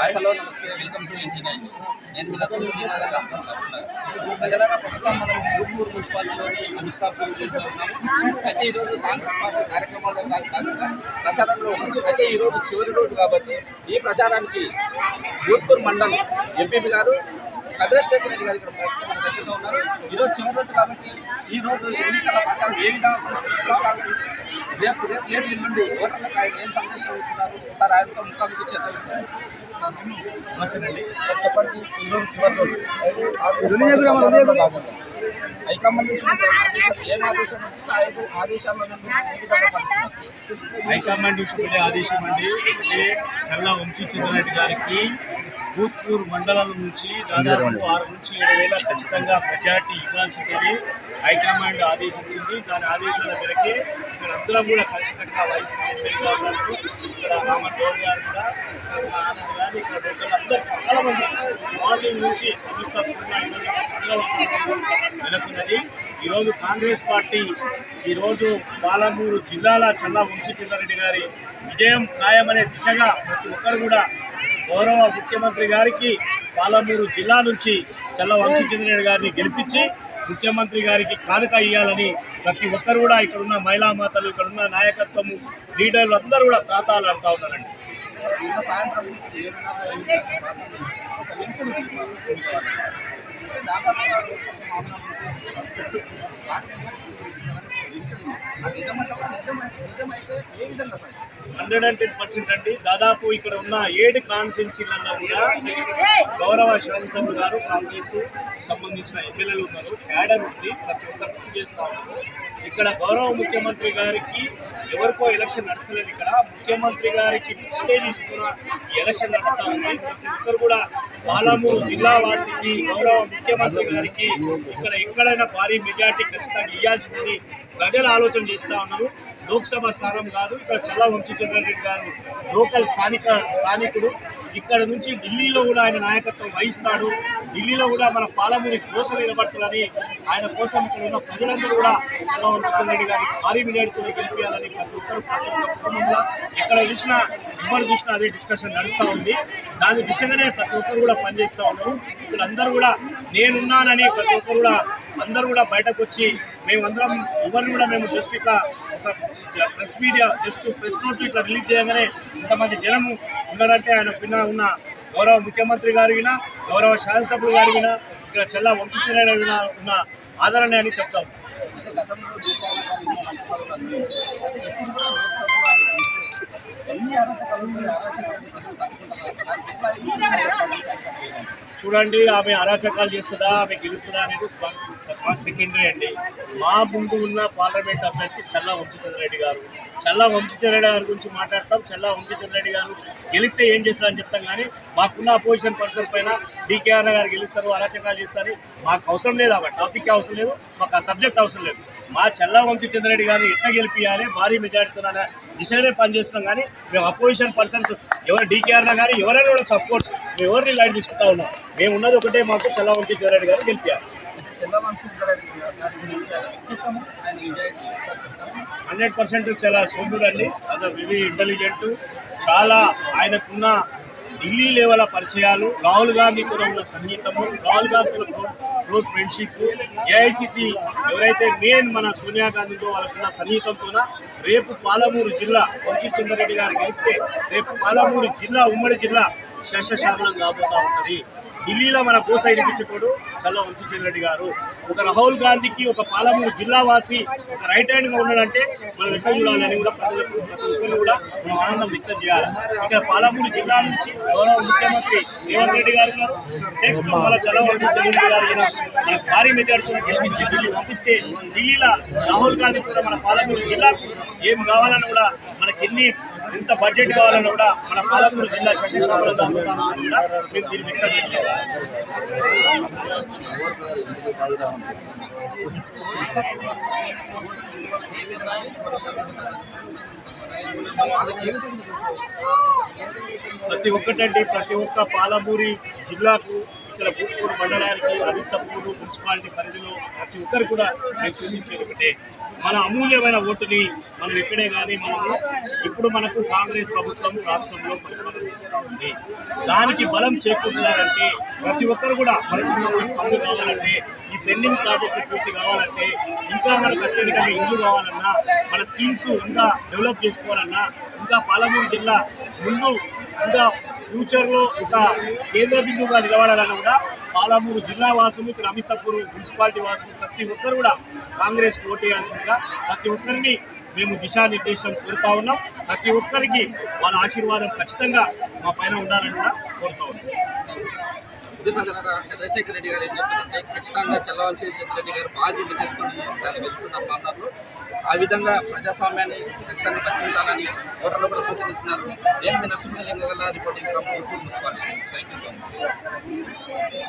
Hi hello నమస్తే welcome to engineer నేను మీ లక్ష్మీ ప్రజలారా ప్రస్తుతం మనం గూడూరు మున్సిపాలిటీలోని అభిస్థాపన చేస్తూ ఉన్నాము. అయితే ఈరోజు కాంగ్రెస్ పార్టీ కార్యక్రమంలో భాగంగా ప్రచారంలో ఉన్నాం అయితే ఈరోజు చివరి రోజు కాబట్టి ఈ ప్రచారానికి గూడూరు మండలం ఎంపీ గారు చంద్రశేఖర్ రెడ్డి గారు ఇక్కడ మన దగ్గరలో ఉన్నారు. ఈరోజు చివరి రోజు కాబట్టి ఈ రోజు ఎన్నికల ప్రచారం ఏ విధంగా కొనసాగుతుంది? రేపు రేపు లేదు ఎల్లుండి? ఓటర్లకు ఆయన ఏం సందేశం ఇస్తున్నారు? ఒకసారి ఆయనతో ముఖాముఖి చర్చలు నమస్తేనండి. చెప్పండి. ఈరోజు చివరి రోజు హైకమాండ్ నుంచి మీకు ఆదేశం- ఏం ఆదేశం? వచ్చిందో ఆదేశాలను? హైకమాండ్ నుంచి ఆదేశం అండి. అంటే చల్లా వంశీ చంద్రరెడ్డి గారికి భూత్పూర్ మండలం నుంచి దాదాపు ఆరు నుంచి ఏడు వేల ఖచ్చితంగా మెజార్టీ ఇవ్వాల్సిందని హైకమాండ్ ఆదేశించింది దాని ఆదేశాల మేరకే ఇక్కడ అందరం కూడా కలిసికట్టుగా వైస్ ఎమ్మెల్యేగా ఉన్నారు. ఇక్కడ గారు కూడా ఆనంద్ గారు ఇక్కడ అందరూ చాలా మంది మార్నింగ్ నుంచి నెలకొన్నది ఈరోజు కాంగ్రెస్ పార్టీ ఈరోజు పాలమూరు జిల్లాల చల్లా వంశీ చంద్రారెడ్డి గారి విజయం ఖాయమనే దిశగా ప్రతి ఒక్కరు కూడా గౌరవ ముఖ్యమంత్రి గారికి పాలమూరు జిల్లా నుంచి చల్ల వంశీచంద్రరెడ్డి గారిని గెలిపించి ముఖ్యమంత్రి గారికి కానుక ఇవ్వాలని ప్రతి ఒక్కరు కూడా ఇక్కడున్న మహిళా మాతలు ఇక్కడున్న నాయకత్వము లీడర్లు అందరూ కూడా ఖాతాలు ఆడుతూ ఉన్నారండి. సాయంత్రం అది హండ్రెడ్ అండ్ టెన్ పర్సెంట్ అండి. దాదాపు ఇక్కడ ఉన్న ఏడు కాన్స్టిట్యున్సీలలో కూడా గౌరవ శాసనసభ్యులు గారు కాంగ్రెస్ సంబంధించిన ఎమ్మెల్యేలు ఉన్నారు. క్యాడర్ ఉంది. ప్రతి ఒక్కరు పని చేస్తూ ఉన్నారు. ఇక్కడ గౌరవ ముఖ్యమంత్రి గారికి ఎవరికో ఎలక్షన్ నడుస్తలేదు ఇక్కడ. ముఖ్యమంత్రి గారికి స్టేజ్ ఇస్తున్న ఎలక్షన్ నడుస్తా ఉంది. ప్రతి ఒక్కరు కూడా పాలమూరు జిల్లా వాసికి గౌరవ ముఖ్యమంత్రి గారికి ఇక్కడ ఎక్కడైనా భారీ మెజార్టీ ఖచ్చితంగా ఇవ్వాల్సిందని ప్రజలు ఆలోచన చేస్తా ఉన్నారు. లోక్సభ స్థానం కాదు ఇక్కడ చల్ల వంశీచంద్రెడ్డి గారు లోకల్ స్థానిక స్థానికుడు. ఇక్కడ నుంచి ఢిల్లీలో కూడా ఆయన నాయకత్వం వహిస్తాడు. ఢిల్లీలో కూడా మన పాలమూరి కోసం నిలబడుతుందని ఆయన కోసం ఇక్కడ ఉన్న ప్రజలందరూ కూడా చల్ల వంశీచంద్రెడ్డి గారి భారీ మెజార్టీతో గెలిపించాలని ప్రతి ఒక్కరు కుటుంబంలో ఎక్కడ చూసినా ఎవరు చూసినా అదే డిస్కషన్ నడుస్తూ ఉంది. దాని దిశగానే ప్రతి ఒక్కరు కూడా పనిచేస్తూ ఉన్నారు. ఇక్కడ అందరూ కూడా నేనున్నానని ప్రతి ఒక్కరు కూడా అందరూ కూడా బయటకు వచ్చి మేమందరం ఎవరిని కూడా మేము జస్ట్ ఇట్లా ఒక press media just press note ఇట్లా రిలీజ్ చేయగానే ఇంతమంది జనము ఉన్నారంటే ఆయన పిన్న ఉన్న గౌరవ ముఖ్యమంత్రి గారి వినా గౌరవ శాసనసభ్యులు గారి వినా ఇక్కడ చెల్ల వంశీనారాయణ వినా ఉన్న ఆదరణ అని చెప్తాం. అంటే అద్భుతాలు అన్నీ. అయితే ఇప్పుడు కూడా లోక్సభలో ఆయన గెలిస్తే ఎన్ని అరాచకాలు ఉన్నాయి, అరాచకాలు ప్రజలు తట్టుకుంటున్నారు. దానికి ఎట్లా ఈ విధంగా సాధించాలి? చూడండి ఆమె అరాచకాలు చేస్తుందా ఆమె గెలుస్తుందా అనేది సెకండరీ అండి. మా ముందు ఉన్న పార్లమెంట్ అభ్యర్థి చల్లా వంశీచంద్రెడ్డి గారు. చల్లా వంశీచంద్రెడ్డి గారి గురించి మాట్లాడతాం. చల్లా వంశీచంద్రెడ్డి గారు గెలిస్తే ఏం చేస్తారని చెప్తాం కానీ మాకున్న అపోజిషన్ పర్సన్ పైన డీకేఆర్ గారు గెలుస్తారు అరాచకాలు చేస్తారు. మాకు అవసరం లేదు ఆ టాపిక్ అవసరం లేదు మాకు ఆ సబ్జెక్ట్ అవసరం లేదు. మా చల్లా వంశీచంద్రెడ్డి గారిని ఎట్లా గెలిపియాలి భారీ మెజార్టీతో దిశనే పనిచేస్తున్నాం కానీ మేము అపోజిషన్ పర్సన్స్ ఎవరు డీకేఆర్ కానీ ఎవరైనా కూడా సపోర్ట్స్ మేము ఎవరిని లైట్ తీసుకుంటా ఉన్నాం. మేము ఉన్నది ఒకటే మాకు చల్లా వంశీచంద్రెడ్డి గారిని గెలిపారు చంద్రవంశీ గారి చెప్తాము హండ్రెడ్ పర్సెంట్ చాలా సోమ్యుడండి అది వెరీ ఇంటెలిజెంట్ చాలా ఆయనకున్న ఢిల్లీ లెవెల్ పరిచయాలు రాహుల్ గాంధీ కూడా ఉన్న సంగీతము Rahul Gandhi close friendship AICC ఎవరైతే మెయిన్ మన సోనియా గాంధీతో వాళ్ళకున్న సన్నిహితంతో రేపు పాలమూరు జిల్లా వంశీ చంద్రరెడ్డి గారు గెలిస్తే రేపు పాలమూరు జిల్లా ఉమ్మడి జిల్లా శశశామలం కాబోతా ఉంటుంది. ఢిల్లీలో మన కోస ఇడిపించేటోడు చల్ల వంశీచంద్రెడ్డి గారు. ఒక రాహుల్ గాంధీకి ఒక పాలమూరు జిల్లావాసి ఒక రైట్ హ్యాండ్గా ఉన్నాడంటే మనం ఎట్లా చూడాలని కూడా ప్రజలకు ప్రతి కూడా మనం ఆనందం వ్యక్తం చేయాలి. ఇక్కడ పాలమూరు జిల్లా నుంచి గౌరవ ముఖ్యమంత్రి రేవంత్ రెడ్డి గారు ఉన్నారు. నెక్స్ట్ మన చల్ల వంశీచంద్రెడ్డి గారు మన భారీ మెజార్టీతో గెలిపించి ఢిల్లీ పంపిస్తే ఢిల్లీలో రాహుల్ గాంధీ కూడా మన పాలమూరు జిల్లాకు ఏం కావాలని కూడా మనకి ఎన్ని ఎంత బడ్జెట్ కావాలని కూడా మన పాలమూరు జిల్లా శశశామలంగా మేము దీన్ని వ్యక్తం ప్రతి ఒక్కటండి ప్రతి ఒక్క పాలమూరి జిల్లాకు ఇక్కడ పూర్పూరు మండలానికి అవిస్తపూరు మున్సిపాలిటీ పరిధిలో ప్రతి ఒక్కరు కూడా నేను సూచించేది ఒకటే. మన అమూల్యమైన ఓటుని మనం ఎక్కడే కానీ మనము ఇప్పుడు మనకు కాంగ్రెస్ ప్రభుత్వం రాష్ట్రంలో పరిపాలన చేస్తూ ఉంది. దానికి బలం చేకూర్చాలంటే ప్రతి ఒక్కరు కూడా మనకు పనులు కావాలంటే ఈ పెండింగ్ ప్రాజెక్టు పూర్తి కావాలంటే ఇంకా మనకు అత్యధికంగా ఇల్లు కావాలన్నా మన స్కీమ్స్ ఇంకా డెవలప్ చేసుకోవాలన్నా ఇంకా పాలమూరు జిల్లా ముందు ఇంకా ఫ్యూచర్లో ఒక కేంద్ర బిందువుగా నిలబడాలని కూడా పాలమూరు జిల్లా వాసులు ఇక్కడ అమిస్తాపూర్ మున్సిపాలిటీ వాసులు ప్రతి ఒక్కరు కూడా కాంగ్రెస్ ఓటు వేయాల్సిందిగా ప్రతి ఒక్కరిని మేము దిశానిర్దేశం కోరుతా ఉన్నాం. ప్రతి ఒక్కరికి వాళ్ళ ఆశీర్వాదం ఖచ్చితంగా మా పైన ఉండాలని కూడా ఇది ప్రజలారా చంద్రశేఖర్ రెడ్డి గారు ఏం చెప్తున్నారంటే ఖచ్చితంగా చల్లవలసి రెడ్డి గారు భారీ విజయంతో ఈసారి గెలుస్తున్న ప్రాంతాల్లో ఆ విధంగా ప్రజాస్వామ్యాన్ని ఖచ్చితంగా బతికించాలని ఓటర్లు కూడా సూచనిస్తున్నారు. నేను మీ Narasimhalinga reporting from municipality. Thank you so much